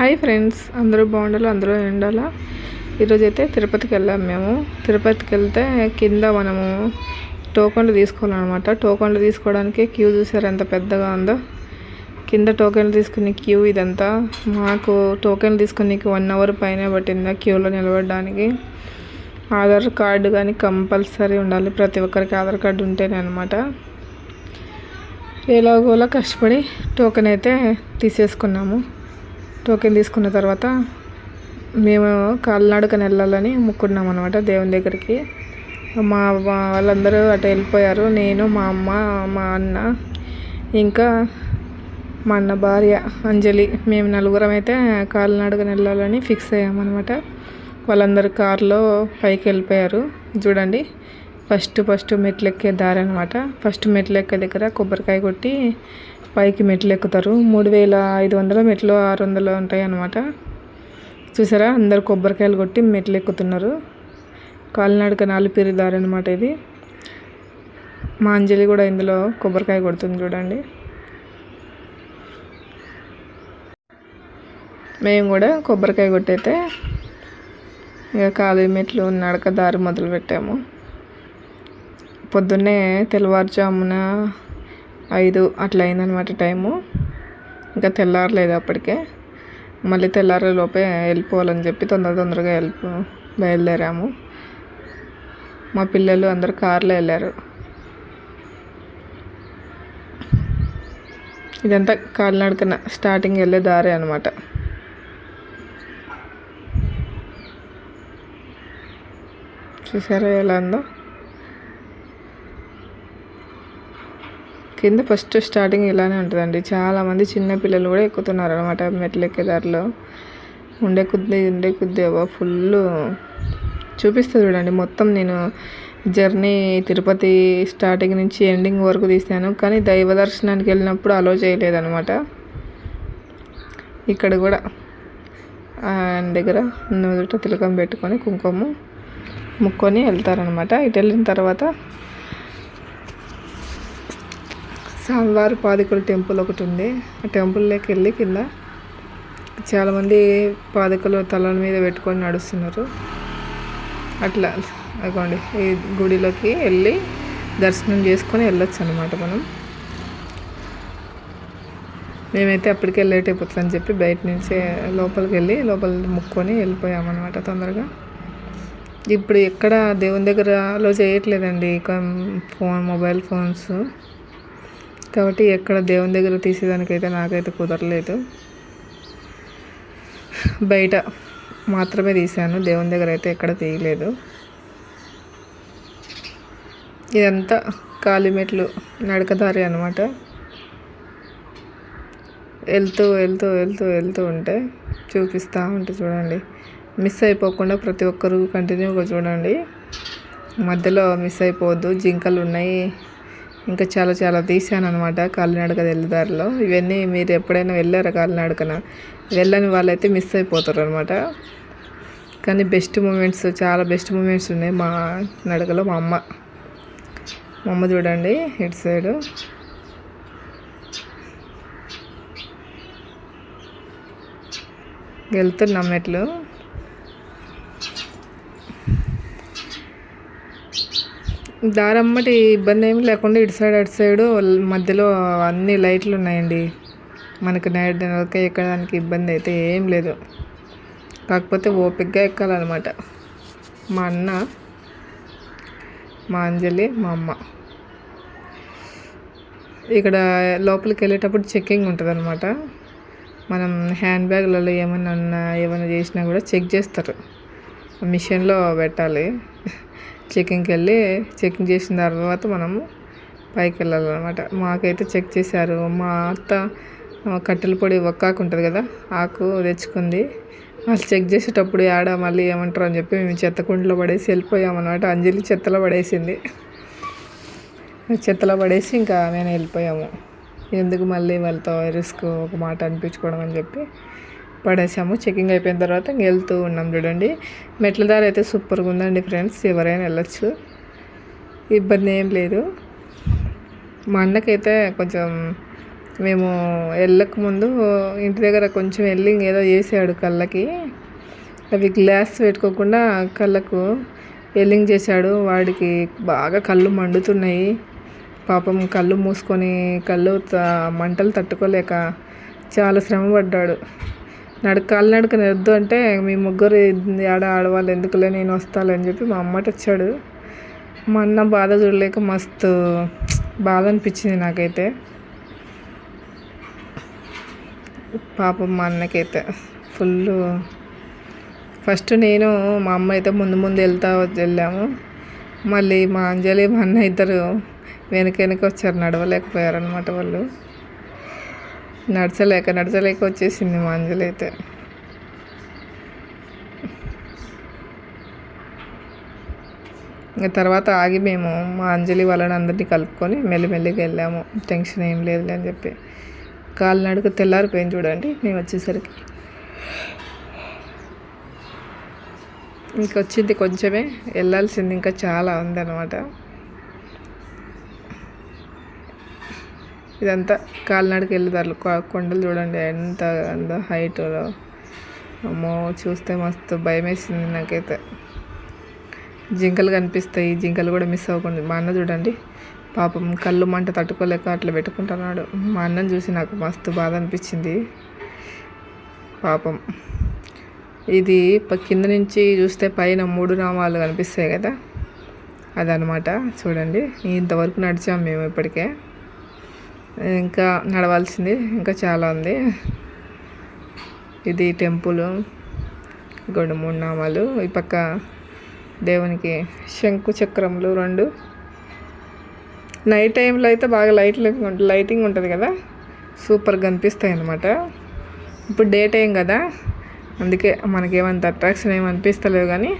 Hi friends అందరూ బాగుండాలి? అందరూ ఉండాలా? ఈరోజు అయితే తిరుపతికి వెళ్ళాము మేము. తిరుపతికి వెళ్తే కింద మనము టోకన్లు తీసుకోవాలన్నమాట. టోకన్లు తీసుకోవడానికి క్యూ చూసారు ఎంత పెద్దగా ఉందో. కింద టోకెన్లు తీసుకునే క్యూ ఇదంతా. మాకు టోకెన్లు తీసుకునే వన్ అవర్ పైన పట్టిందా క్యూలో నిలబడడానికి. ఆధార్ కార్డు కానీ కంపల్సరీ ఉండాలి. ప్రతి ఒక్కరికి ఆధార్ కార్డు ఉంటేనే అనమాట ఎలాగోలా కష్టపడి టోకెన్ అయితే తీసేసుకున్నాము. టోకెన్ తీసుకున్న తర్వాత మేము కాలినాడకని వెళ్ళాలని ముక్కున్నాం అనమాట దేవుని దగ్గరికి. మా వాళ్ళందరూ అటు వెళ్ళిపోయారు. నేను మా అమ్మ మా అన్న ఇంకా మా అన్న భార్య అంజలి. మేము నలుగురం అయితే కాలినడకన వెళ్ళాలని ఫిక్స్ అయ్యామన్నమాట వాళ్ళందరూ కారులో పైకి వెళ్ళిపోయారు. చూడండి ఫస్ట్ ఫస్ట్ మెట్లు ఎక్కే దారి అనమాట ఫస్ట్ మెట్లు ఎక్కే దగ్గర కొబ్బరికాయ కొట్టి పైకి మెట్లు ఎక్కుతారు. మూడు వేల ఐదు వందల మెట్లు ఆరు వందలు ఉంటాయి అన్నమాట చూసారా? అందరు కొబ్బరికాయలు కొట్టి మెట్లు ఎక్కుతున్నారు. కాలినడక నాలుపేరు దారి అనమాట ఇది. మా అంజలి కూడా ఇందులో కొబ్బరికాయ కొడుతుంది చూడండి. మేము కూడా కొబ్బరికాయ కొట్టయితే ఇక కాలు మెట్లు నడక దారి మొదలు పెట్టాము పొద్దున్నే తెల్లవారుజామున ఐదు అట్లా అయిందనమాట టైము. ఇంకా తెల్లారలేదు అప్పటికే. మళ్ళీ తెల్లారే లోపే వెళ్ళిపోవాలని చెప్పి తొందర తొందరగా వెళ్ళిపో బయలుదేరాము. మా పిల్లలు అందరు కార్లో వెళ్ళారు. ఇదంతా కాలినడకన స్టార్టింగ్ వెళ్ళే దారి అనమాట చూసారా ఎలా ఉందో? కింద ఫస్ట్ స్టార్టింగ్ ఇలానే ఉంటుందండి. చాలామంది చిన్నపిల్లలు కూడా ఎక్కుతున్నారు అనమాట మెట్లు ఎక్కేదారిలో ఉండే కొద్ది ఉండే కొద్ది ఫుల్ చూపిస్తుంది చూడండి. మొత్తం నేను జర్నీ తిరుపతి స్టార్టింగ్ నుంచి ఎండింగ్ వరకు తీసాను కానీ దైవ దర్శనానికి వెళ్ళినప్పుడు అలో చేయలేదనమాట ఇక్కడ కూడా ఆయన దగ్గర నుదుట తిలకం పెట్టుకొని కుంకుమ ముక్కొని వెళ్తారనమాట ఇటు వెళ్ళిన తర్వాత స్వామివారి పాదకుల టెంపుల్ ఒకటి ఉంది. ఆ టెంపుల్లోకి వెళ్ళి కింద చాలామంది పాదకులు తలల మీద పెట్టుకొని నడుస్తున్నారు. అట్లా అదిగోండి ఈ గుడిలోకి వెళ్ళి దర్శనం చేసుకొని వెళ్ళొచ్చు అనమాట మనం. మేమైతే అప్పటికే లేట్ అయిపోతుందని చెప్పి బయట నుంచి లోపలికి వెళ్ళి లోపల ముక్కొని వెళ్ళిపోయామన్నమాట తొందరగా. ఇప్పుడు ఎక్కడ దేవుని దగ్గర అలో చేయట్లేదండి ఫోన్ మొబైల్ ఫోన్స్. కాబట్టి ఎక్కడ దేవుని దగ్గర తీసేదానికైతే నాకైతే కుదరలేదు. బయట మాత్రమే తీశాను. దేవుని దగ్గర అయితే ఎక్కడ తీయలేదు. ఇదంతా కాలిమెట్లు నడకదారి అనమాట వెళ్తూ వెళ్తూ వెళ్తూ వెళ్తూ ఉంటే చూపిస్తూ ఉంటే చూడండి. మిస్ అయిపోకుండా ప్రతి ఒక్కరూ కంటిన్యూగా చూడండి. మధ్యలో మిస్ అయిపోవద్దు. జింకలు ఉన్నాయి. ఇంకా చాలా చాలా తీశాను అనమాట కాలినడక వెళ్ళేదారిలో ఇవన్నీ మీరు ఎప్పుడైనా వెళ్ళారా కాలినడకన? వెళ్ళని వాళ్ళైతే మిస్ అయిపోతారు అనమాట కానీ బెస్ట్ మూమెంట్స్ చాలా బెస్ట్ మూమెంట్స్ ఉన్నాయి మా నడకలో మా అమ్మ. మా అమ్మ చూడండి ఇటు సైడు వెళ్తున్నాం మెట్లు. దారమ్మటి ఇబ్బంది ఏమి లేకుండా ఇటు సైడ్ అటు సైడు మధ్యలో అన్ని లైట్లు ఉన్నాయండి. మనకు నైట్ ఎక్కడానికి ఇబ్బంది అయితే ఏం లేదు. కాకపోతే ఓపిక్గా ఎక్కాలన్నమాట. మా అన్న మా అంజలి మా అమ్మ. ఇక్కడ లోపలికి వెళ్ళేటప్పుడు చెక్కింగ్ ఉంటుంది అనమాట మనం హ్యాండ్ బ్యాగ్లలో ఏమన్నా ఏమైనా చేసినా కూడా చెక్ చేస్తారు. మిషన్లో పెట్టాలి. చెకింగ్కి వెళ్ళి చెకింగ్ చేసిన తర్వాత మనము పైకి వెళ్ళాలన్నమాట మాకైతే చెక్ చేశారు. మా అత్త కట్టెల పొడి ఒక్కాకు ఉంటుంది కదా ఆకు తెచ్చుకుంది. వాళ్ళు చెక్ చేసేటప్పుడు ఆడ మళ్ళీ ఏమంటారు అని చెప్పి మేము చెత్త కుండలో పడేసి వెళ్ళిపోయామన్నమాట. అంజలి చెత్తలో పడేసింది. చెత్తలో పడేసి ఇంకా మేము వెళ్ళిపోయాము. ఎందుకు మళ్ళీ వాళ్ళతో రిస్క్ ఒక మాట అనిపించుకోవడం అని చెప్పి పడేసాము. చెకింగ్ అయిపోయిన తర్వాత ఇంక వెళ్తూ ఉన్నాం చూడండి. మెట్ల దారి అయితే సూపర్గా ఉందండి ఫ్రెండ్స్ ఎవరైనా వెళ్ళొచ్చు. ఇబ్బంది ఏం లేదు. మా అన్నకైతే కొంచెం మేము వెళ్ళక ముందు ఇంటి దగ్గర కొంచెం వెళ్ళి ఏదో చేసాడు కళ్ళకి. అవి గ్లాస్ పెట్టుకోకుండా కళ్ళకు ఎల్లింగ్ చేశాడు. వాడికి బాగా కళ్ళు మండుతున్నాయి. పాపం కళ్ళు మూసుకొని కళ్ళు మంటలు తట్టుకోలేక చాలా శ్రమ పడ్డాడు నడక కాళ్ళు నడక వద్దు అంటే మీ ముగ్గురు ఆడ ఆడవాళ్ళు ఎందుకులే నేను వస్తాలని చెప్పి మా అమ్మట వచ్చాడు. మా అన్న బాధ చూడలేక మస్తు బాధ అనిపించింది నాకైతే. పాపం మా అన్నకైతే ఫుల్ ఫస్ట్ నేను మా అమ్మ అయితే ముందు ముందు వెళ్తా వెళ్ళాము. మళ్ళీ మా అంజలి మా అన్న ఇద్దరు వెనక వెనక వచ్చారు నడవలేకపోయారు అనమాట వాళ్ళు. నడచలేక నడచలేక వచ్చేసింది మా అంజలి అయితే. ఇంకా తర్వాత ఆగి మేము మా అంజలి వాళ్ళని అందరినీ కలుపుకొని మెల్లిమెల్లిగా వెళ్ళాము. టెన్షన్ ఏం లేదులే అని చెప్పి. కాలు నడుక తెల్లారిపోయింది చూడండి మేము వచ్చేసరికి. ఇంకొచ్చింది కొంచెమే వెళ్ళాల్సింది ఇంకా చాలా ఉందన్నమాట. ఇదంతా కాలినడకి వెళ్ళేదారు కొండలు చూడండి ఎంత అంత హైట్లో అమ్మో చూస్తే మస్తు భయం వేసింది నాకైతే. జింకలు కనిపిస్తాయి జింకలు కూడా మిస్ అవ్వకుండా. మా అన్న చూడండి పాపం కళ్ళు మంట తట్టుకోలేక అట్లా పెట్టుకుంటున్నాడు. మా అన్నని చూసి నాకు మస్తు బాధ అనిపించింది. పాపం. ఇది కింద నుంచి చూస్తే పైన మూడు నామాలు కనిపిస్తాయి కదా. అదనమాట. చూడండి ఇంతవరకు నడిచాము మేము ఇప్పటికే. ఇంకా నడవాల్సింది ఇంకా చాలా ఉంది. ఇది టెంపుల్ గొడ్డు మూడు నామాలు. ఈ పక్క దేవునికి శంకు చక్రములు రెండు. నైట్ టైంలో అయితే బాగా లైట్లు లైటింగ్ ఉంటుంది కదా? సూపర్గా అనిపిస్తాయి అన్నమాట. ఇప్పుడు డే టైం కదా? అందుకే మనకేమంత అట్రాక్షన్ ఏమి అనిపిస్తలేవు కానీ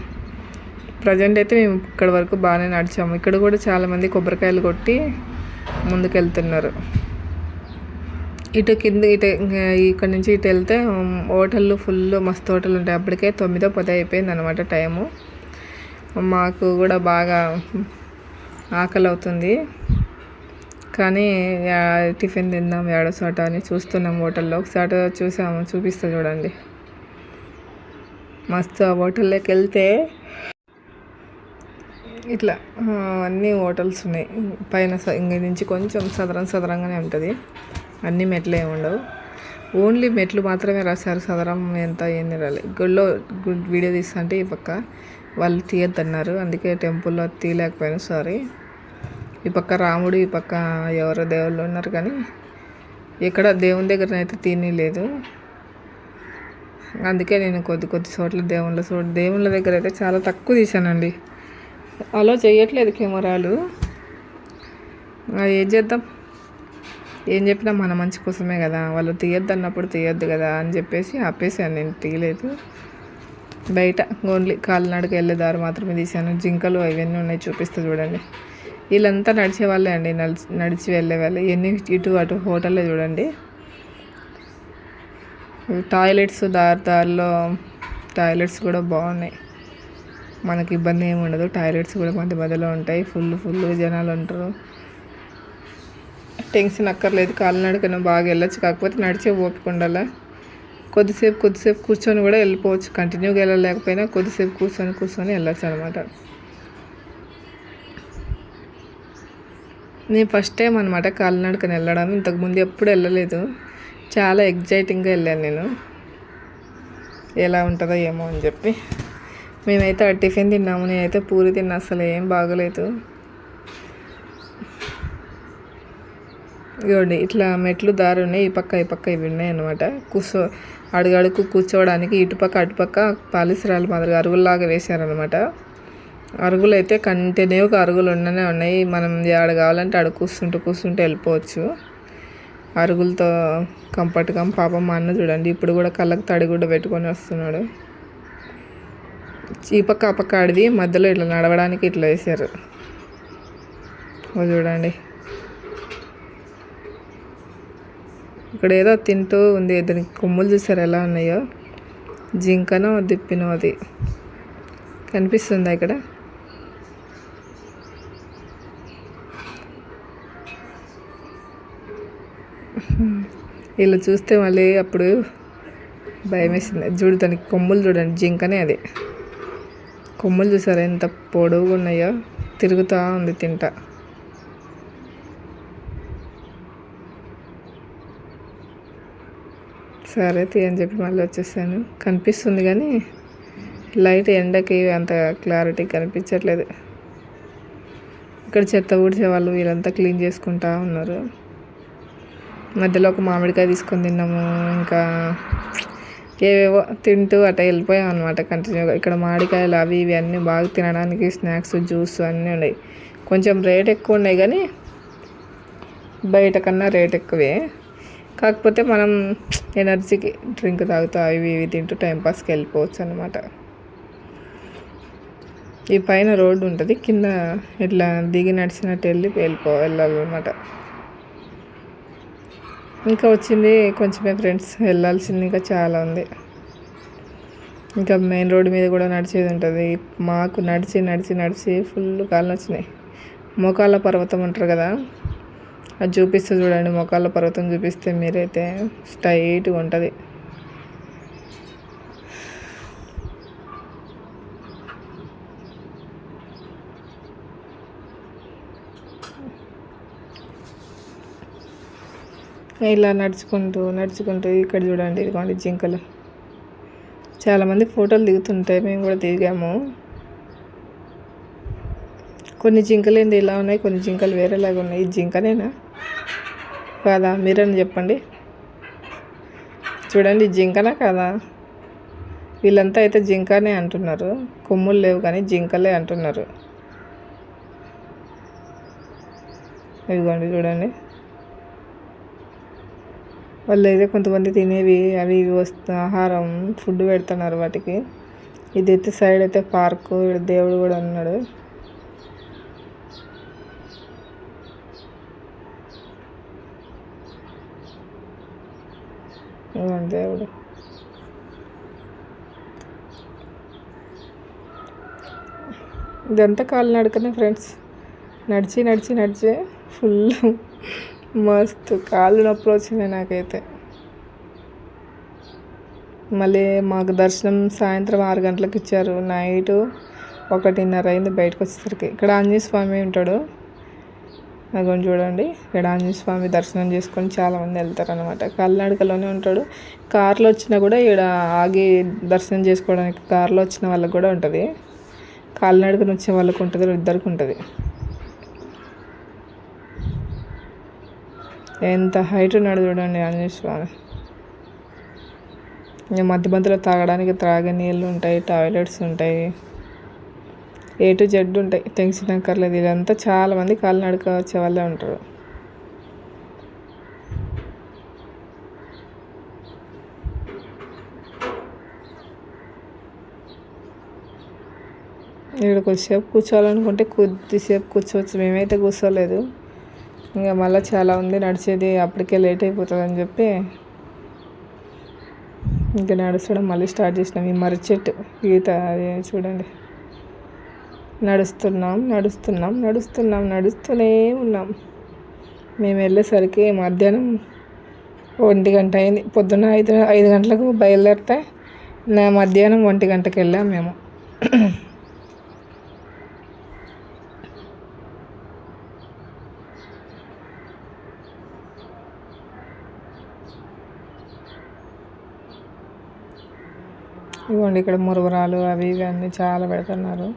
ప్రజెంట్ అయితే మేము ఇక్కడ వరకు బాగానే నడిచాము. ఇక్కడ కూడా చాలామంది కొబ్బరికాయలు కొట్టి ముందుకెళ్తున్నారు. ఇటు కింద ఇటు ఇక్కడ నుంచి ఇటు వెళ్తే హోటళ్ళు ఫుల్ మస్తు హోటల్ ఉంటాయి. అప్పటికే తొమ్మిదో పది అయిపోయింది అనమాట టైము. మాకు కూడా బాగా ఆకలి అవుతుంది కానీ టిఫిన్ తిందాం ఏడో చోట అని చూస్తున్నాం హోటల్లో. ఒకసారి చూసాము చూపిస్తా చూడండి. మస్తు ఆ హోటల్లోకి వెళ్తే ఇట్లా అన్నీ హోటల్స్ ఉన్నాయి. పైన ఇంక నుంచి కొంచెం సదరం సదరంగానే ఉంటుంది. అన్ని మెట్లు ఏమి ఉండవు. ఓన్లీ మెట్లు మాత్రమే రాశారు సదరం ఎంత ఏంది రాలి. గుళ్ళో వీడియో తీస్తుంటే ఈ పక్క వాళ్ళు తీయద్దన్నారు. అందుకే టెంపుల్లో తీయలేకపోయాను సారీ. ఈ పక్క రాముడు ఈ పక్క ఎవరో దేవుళ్ళు ఉన్నారు కానీ ఎక్కడ దేవుని దగ్గరనైతే లేదు. అందుకే నేను కొద్ది కొద్ది చోట్ల దేవుళ్ళ చోట దేవుళ్ళ దగ్గర అయితే చాలా తక్కువ తీసానండి అలా చేయట్లేదు కెమెరాలు. ఏం చేద్దాం? ఏం చెప్పినా మన మంచి కోసమే కదా. వాళ్ళు తీయద్దు అన్నప్పుడు తీయద్దు కదా అని చెప్పేసి ఆపేసాను నేను. తీయలేదు. బయట ఓన్లీ కాలినాడుకు వెళ్ళేదారు మాత్రమే తీశాను. జింకలు అవన్నీ ఉన్నాయి చూపిస్తా చూడండి. వీళ్ళంతా నడిచే వాళ్ళే అండి. నడిచి నడిచి వెళ్ళే వాళ్ళే. ఎన్ని ఇటు అటు హోటల్లో చూడండి. టాయిలెట్స్ దారి దారిలో టాయిలెట్స్ కూడా బాగున్నాయి. మనకి ఇబ్బంది ఏమి ఉండదు. టాయిలెట్స్ కూడా మధ్య మధ్యలో ఉంటాయి. ఫుల్ ఫుల్ జనాలు ఉంటారు. టెన్షన్ అక్కర్లేదు. కాలినడకన బాగా వెళ్ళొచ్చు. కాకపోతే నడిచే ఓపిక ఉండాలా? కొద్దిసేపు కొద్దిసేపు కూర్చొని కూడా వెళ్ళిపోవచ్చు. కంటిన్యూగా వెళ్ళలేకపోయినా కొద్దిసేపు కూర్చొని కూర్చొని వెళ్ళొచ్చు అనమాట నేను ఫస్ట్ టైం అనమాట కాలినడకని వెళ్ళడం. ఇంతకుముందు ఎప్పుడు వెళ్ళలేదు. చాలా ఎగ్జైటింగ్గా వెళ్ళాను నేను. ఎలా ఉంటుందో ఏమో అని చెప్పి. మేమైతే ఆ టిఫిన్ తిన్నాము. నేనైతే పూరి తిన్నా. అసలు ఏం బాగలేదు. ఇవ్వండి ఇట్లా మెట్లు దారి ఉన్నాయి. ఈ పక్క ఈ పక్క ఇవి ఉన్నాయి అనమాట కూర్చో అడుగడుకు కూర్చోవడానికి ఇటుపక్క అటుపక్క పాలిసరాలు మాదిరిగా అరుగుల్లాగా వేశారనమాట అరుగులు అయితే కంటిన్యూగా అరుగులు ఉండనే ఉన్నాయి. మనం ఆడ కావాలంటే ఆడ కూర్చుంటూ కూర్చుంటూ వెళ్ళిపోవచ్చు. అరుగులతో కంఫర్ట్గా పాపం మా అన్న చూడండి ఇప్పుడు కూడా కళ్ళకు తడి కూడా పెట్టుకొని వస్తున్నాడు. ఈ పక్క ఆ పక్క ఆడిది మధ్యలో ఇట్లా నడవడానికి ఇట్లా వేసారు చూడండి. ఇక్కడ ఏదో తింటూ ఉంది దానికి కొమ్ములు చూసారు ఎలా ఉన్నాయో? జింకనో దిప్పినో అది. కనిపిస్తుందా ఇక్కడ? వీళ్ళు చూస్తే మళ్ళీ అప్పుడు భయం వేసింది చూడు దానికి కొమ్ములు చూడండి. జింకనే అది. కొమ్ములు చూసారా? ఎంత పొడవుగా ఉన్నాయో. తిరుగుతూ ఉంది తింటా. సరే తీ అని చెప్పి మళ్ళీ వచ్చేసాను. కనిపిస్తుంది కానీ లైట్ ఎండకి అంత క్లారిటీ కనిపించట్లేదు. ఇక్కడ చెత్త ఊడ్చే వాళ్ళు వీళ్ళంతా క్లీన్ చేసుకుంటా ఉన్నారు. మధ్యలో ఒక మామిడికాయ తీసుకొని తిన్నాము. ఇంకా ఏవేవో తింటూ అట్లా వెళ్ళిపోయాం అనమాట కంటిన్యూగా ఇక్కడ మామిడికాయలు అవి ఇవి అన్నీ బాగా తినడానికి స్నాక్స్ జ్యూస్ అన్నీ ఉన్నాయి. కొంచెం రేట్ ఎక్కువ ఉన్నాయి కానీ బయట కన్నా రేట్ ఎక్కువే. కాకపోతే మనం ఎనర్జీకి డ్రింక్ తాగుతూ అవి ఇవి తింటూ టైంపాస్కి వెళ్ళిపోవచ్చు అనమాట ఈ పైన రోడ్డు ఉంటుంది కింద ఇట్లా దిగి నడిచినట్టు వెళ్ళి వెళ్ళిపో వెళ్ళాలన్నమాట. ఇంకా వచ్చింది కొంచెమే ఫ్రెండ్స్ వెళ్ళాల్సింది ఇంకా చాలా ఉంది. ఇంకా మెయిన్ రోడ్డు మీద కూడా నడిచేది ఉంటుంది. మాకు నడిచి నడిచి నడిచి ఫుల్ కాళ్ళు వచ్చినాయి. మోకాళ్ళ పర్వతం అంటారు కదా అది చూపిస్తే చూడండి. మోకాళ్ళ పర్వతం చూపిస్తే మీరైతే స్ట్రైట్గా ఉంటుంది. ఇలా నడుచుకుంటూ నడుచుకుంటూ ఇక్కడ చూడండి ఇదిగోండి జింకలు. చాలామంది ఫోటోలు దిగుతుంటాయి మేము కూడా దిగాము. కొన్ని జింకలు ఏంది ఇలా ఉన్నాయి కొన్ని జింకలు వేరేలాగా ఉన్నాయి. జింకనేనా? కాదా? మీరని చెప్పండి. చూడండి జింకనా కాదా? వీళ్ళంతా అయితే జింకనే అంటున్నారు. కొమ్ములు లేవు కానీ జింకలే అంటున్నారు. ఇదిగోండి చూడండి. వాళ్ళు అయితే కొంతమంది తినేవి అవి ఇవి వస్తు ఆహారం ఫుడ్ పెడుతున్నారు వాటికి. ఇదైతే సైడ్ అయితే పార్కు దేవుడు కూడా ఉన్నాడు. దేవుడు. ఇదంతా కాలు నడకనే ఫ్రెండ్స్. నడిచి నడిచి నడిచి ఫుల్ మస్తు కాళ్ళు నొప్పులు వచ్చినాయి నాకైతే. మళ్ళీ మాకు దర్శనం సాయంత్రం ఆరు గంటలకు ఇచ్చారు. నైటు ఒకటిన్నర అయింది బయటకు వచ్చేసరికి. ఇక్కడ ఆంజనేయ స్వామి ఉంటాడు. అదిగోండి చూడండి. ఇక్కడ ఆంజనేయ స్వామి దర్శనం చేసుకొని చాలామంది వెళ్తారు అనమాట ఉంటాడు. కార్లో వచ్చినా కూడా ఇక్కడ ఆగి దర్శనం చేసుకోవడానికి కార్లో వచ్చిన వాళ్ళకి కూడా ఉంటుంది. కాలినడకను వచ్చే వాళ్ళకు ఉంటుంది ఇద్దరికి ఉంటుంది. ఎంత హైట్ ఉన్నాడు చూడండి ఆంజనేయ స్వామి. ఇంకా మధ్య మధ్యలో తాగడానికి త్రాగే నీళ్ళు ఉంటాయి టాయిలెట్స్ ఉంటాయి. ఏ టు జెడ్ ఉంటాయి. టెన్షన్ అక్కర్లేదు ఇదంతా చాలామంది కాలినడక వచ్చే వాళ్ళే ఉంటారు. ఇక్కడ కొద్దిసేపు కూర్చోవాలనుకుంటే కొద్దిసేపు కూర్చోవచ్చు. మేమైతే కూర్చోలేదు. ఇంకా మళ్ళీ చాలా ఉంది నడిచేది అప్పటికే లేట్ అయిపోతుంది అని చెప్పి ఇంకా నడుచడం మళ్ళీ స్టార్ట్ చేసినాం. ఈ మర్రి చెట్టు ఈత అది చూడండి. నడుస్తున్నాం నడుస్తున్నాం నడుస్తున్నాం నడుస్తూనే ఉన్నాం. మేము వెళ్ళేసరికి మధ్యాహ్నం ఒంటి గంట అయింది. పొద్దున్న ఐదు ఐదు గంటలకు బయలుదేరితే నా మధ్యాహ్నం ఒంటి గంటకి వెళ్ళాం మేము. ఇవ్వండి ఇక్కడ మురవరాలు అవి ఇవి అన్నీ చాలా పెడుతున్నారు.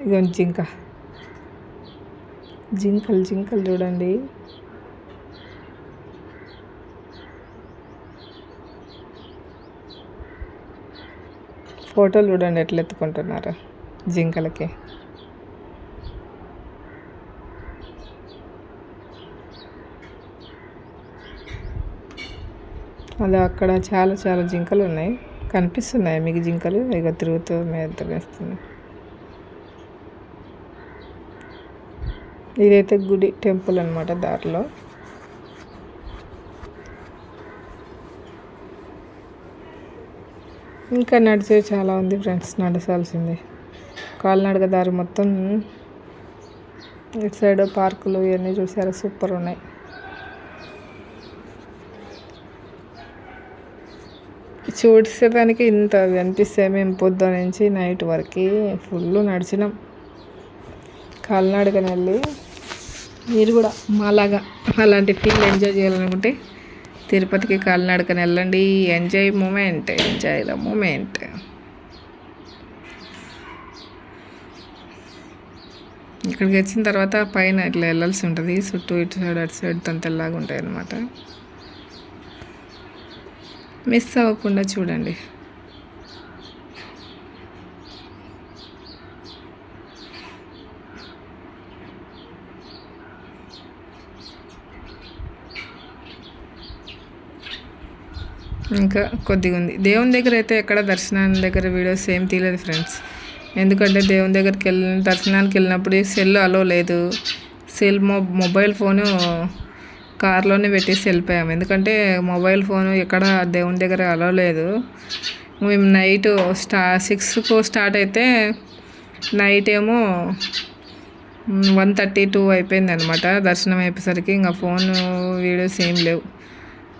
ఇదిగోండి జింక. జింకలు జింకలు చూడండి. ఫోటోలు చూడండి ఎట్లా ఎత్తుకుంటున్నారు జింకలకి. అలా అక్కడ చాలా చాలా జింకలు ఉన్నాయి. కనిపిస్తున్నాయి. మీకు జింకలు ఇక తిరుగుతూ మేత వేస్తున్నాయి ఇదైతే గుడి టెంపుల్ అనమాట దారిలో. ఇంకా నడిచే చాలా ఉంది ఫ్రెండ్స్ నడచాల్సింది కాలినడక దారి మొత్తం ఇటు సైడ్ పార్కులు ఇవన్నీ చూసారా? సూపర్ ఉన్నాయి. చూసేదానికి ఇంత అనిపిస్తే మేము పొద్దు నుంచి నైట్ వరకు ఫుల్ నడిచినాం. కాలినాడకని వెళ్ళి మీరు కూడా మాలాగా అలాంటి ఫీల్ ఎంజాయ్ చేయాలనుకుంటే తిరుపతికి కాలినాడకని వెళ్ళండి. Enjoy moment enjoy the moment. ఇక్కడికి వచ్చిన తర్వాత పైన ఇట్లా వెళ్ళాల్సి ఉంటుంది. చుట్టూ ఇటు సైడ్ అటు సైడ్ తంతెల్లాగా ఉంటాయి అన్నమాట మిస్ అవ్వకుండా చూడండి. ఇంకా కొద్దిగా ఉంది. దేవుని దగ్గర అయితే ఎక్కడ దర్శనాన్ని దగ్గర వీడియోస్ ఏం తీయలేదు ఫ్రెండ్స్. ఎందుకంటే దేవుని దగ్గరికి వెళ్ళిన దర్శనానికి వెళ్ళినప్పుడు సెల్ అలో లేదు. సెల్ మొ మొబైల్ ఫోను కార్లోనే పెట్టేసి వెళ్ళిపోయాము ఎందుకంటే మొబైల్ ఫోన్ ఎక్కడ దేవుని దగ్గర అలో లేదు. మేము నైట్ స్టా సిక్స్కు స్టార్ట్ అయితే నైట్ ఏమో వన్ థర్టీ టూ అయిపోయింది అనమాట దర్శనం అయిపోయేసరికి ఇంకా ఫోన్ వీడియోస్ ఏం లేవు.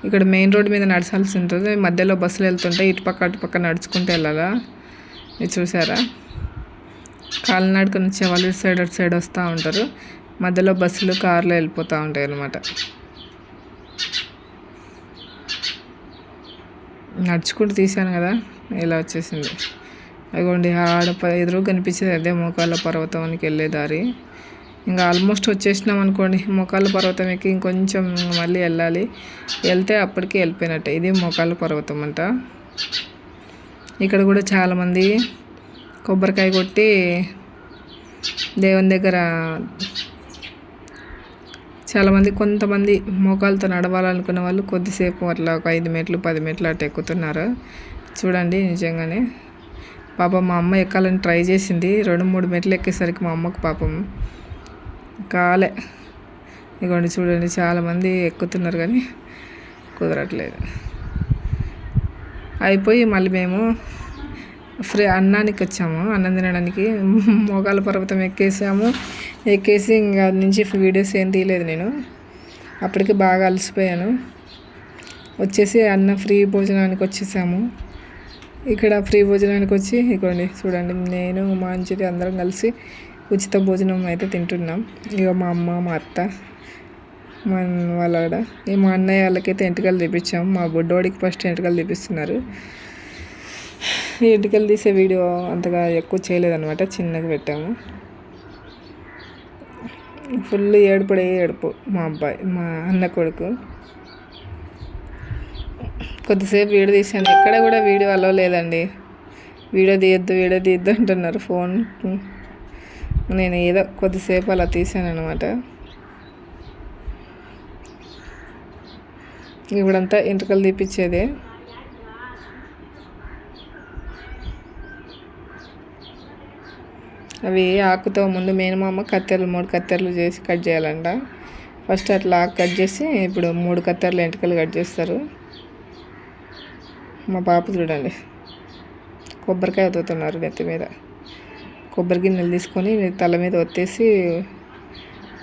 ఇక్కడ మెయిన్ రోడ్ మీద నడచాల్సి ఉంటుంది. మధ్యలో బస్సులు వెళ్తుంటే ఇటుపక్క అటుపక్క నడుచుకుంటూ వెళ్ళాలా? ఇది చూసారా? కాలినాడుకు నుంచి వాళ్ళు ఇటు సైడ్ అటు సైడ్ వస్తూ ఉంటారు. మధ్యలో బస్సులు కార్లు వెళ్ళిపోతూ ఉంటాయి అన్నమాట నడుచుకుంటూ తీశాను కదా ఇలా వచ్చేసింది. అదిగోండి ఆడ ఎదురు కనిపించేది అదే మోకాళ్ళ పర్వతానికి వెళ్ళే దారి. ఇంకా ఆల్మోస్ట్ వచ్చేసినాం అనుకోండి మోకాళ్ళ పర్వతం ఎక్కి ఇంకొంచెం మళ్ళీ వెళ్ళాలి. వెళ్తే అప్పటికి వెళ్ళిపోయినట్టే ఇది మోకాళ్ళ పర్వతం అంట. ఇక్కడ కూడా చాలామంది కొబ్బరికాయ కొట్టి దేవుని దగ్గర చాలామంది కొంతమంది మోకాలతో నడవాలనుకున్న వాళ్ళు కొద్దిసేపు అట్లా ఒక ఐదు మెట్లు పది మెట్లు అట్లా ఎక్కుతున్నారు. చూడండి నిజంగానే. పాపం మా అమ్మ ఎక్కాలని ట్రై చేసింది. రెండు మూడు మెట్లు ఎక్కేసరికి మా అమ్మకు పాపం కాలే. ఇదిగోండి చూడండి చాలామంది ఎక్కుతున్నారు కానీ కుదరట్లేదు. అయిపోయి మళ్ళీ మేము ఫ్రీ అన్నానికి వచ్చాము అన్నం తినడానికి. మోకాల పర్వతం ఎక్కేసాము. ఎక్కేసి ఇంకా నుంచి వీడియోస్ ఏం తీయలేదు నేను. అప్పటికి బాగా అలసిపోయాను. వచ్చేసి అన్న ఫ్రీ భోజనానికి వచ్చేసాము. ఇక్కడ ఫ్రీ భోజనానికి వచ్చి ఇగోండి చూడండి నేను మా అంజలి అందరం కలిసి ఉచిత భోజనం అయితే తింటున్నాం. ఇక మా అమ్మ మా అత్త మా వాళ్ళ మా అన్నయ్య వాళ్ళకైతే ఎంటుకలు తెప్పించాము. మా బుడ్డోడికి ఫస్ట్ ఎంటుకలు తెప్పిస్తున్నారు. ఇటుకలు తీసే వీడియో అంతగా ఎక్కువ చేయలేదన్నమాట చిన్నగా పెట్టాము. ఫుల్ ఏడుపుడే ఏడుపు మా అబ్బాయి మా అన్న కొడుకు. కొద్దిసేపు వీడియో తీసాను ఎక్కడ కూడా వీడియో అలవ లేదండి. వీడియో తీయద్దు వీడియో తీయద్దు అంటున్నారు ఫోన్. నేను ఏదో కొద్దిసేపు అలా తీసాను అనమాట ఇప్పుడంతా ఇంటికలు తీపిచ్చేదే. అవి ఆకుతో ముందు మేనమామ కత్తెరలు మూడు కత్తెరలు చేసి కట్ చేయాలంట. ఫస్ట్ అట్లా ఆకు కట్ చేసి ఇప్పుడు మూడు కత్తెరలు ఎంటకలు కట్ చేస్తారు. మా పాప చూడండి. కొబ్బరికాయ తోతున్నారు నెత్తి మీద. కొబ్బరి గిన్నెలు తీసుకొని తల మీద ఒత్తేసి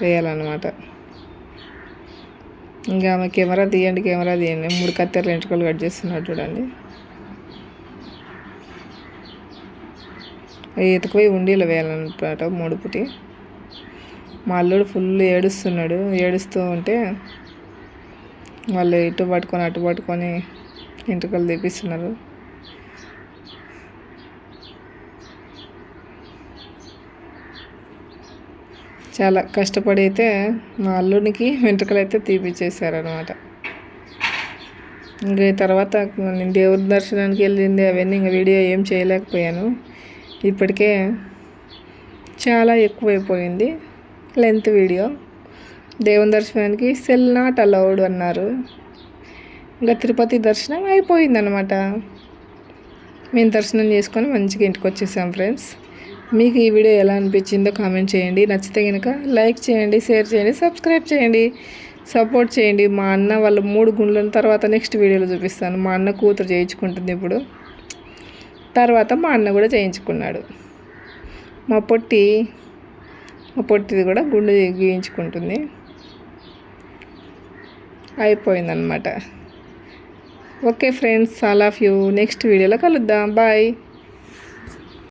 వేయాలన్నమాట. ఇంకా ఆమె కెమెరా తీయండి కెమెరా తీయండి. మూడు కత్తెరలు ఎంటుకలు కట్ చేస్తున్నారు చూడండి. ఎతుకుపోయి ఉండీలో వేయాలన్నమాట మూడు పుటి మా అల్లుడు ఫుల్ ఏడుస్తున్నాడు. ఏడుస్తూ ఉంటే వాళ్ళు ఇటు పట్టుకొని అటు పట్టుకొని ఇంటికలు తెప్పిస్తున్నారు చాలా కష్టపడి అయితే మా అల్లుడికి వెంట్రుకలు అయితే తీపిచ్చేసారనమాట ఇంకా తర్వాత నేను దేవుడి దర్శనానికి వెళ్ళింది అవన్నీ ఇంకా వీడియో ఏం చేయలేకపోయాను. ఇప్పటికే చాలా ఎక్కువైపోయింది లెంత్ వీడియో. దేవుని దర్శనానికి సెల్ నాట్ అలౌడ్ అన్నారు. ఇంకా తిరుపతి దర్శనం అయిపోయిందనమాట మేము దర్శనం చేసుకొని మంచిగా ఇంటికి వచ్చేసాం ఫ్రెండ్స్. మీకు ఈ వీడియో ఎలా అనిపించిందో కామెంట్ చేయండి. నచ్చితే కనుక లైక్ చేయండి షేర్ చేయండి సబ్స్క్రైబ్ చేయండి సపోర్ట్ చేయండి. మా అన్న వాళ్ళ మూడు గుండ్ల తర్వాత నెక్స్ట్ వీడియోలో చూపిస్తాను. మా అన్న కూతురు చేయించుకుంటుంది ఇప్పుడు. తర్వాత మా అన్న కూడా చేయించుకున్నాడు. మా పొట్టి మా పొట్టిది కూడా గుండు గీయించుకుంటుంది. అయిపోయిందనమాట okay friends all of you. Next వీడియోలో కలుద్దాం. బాయ్.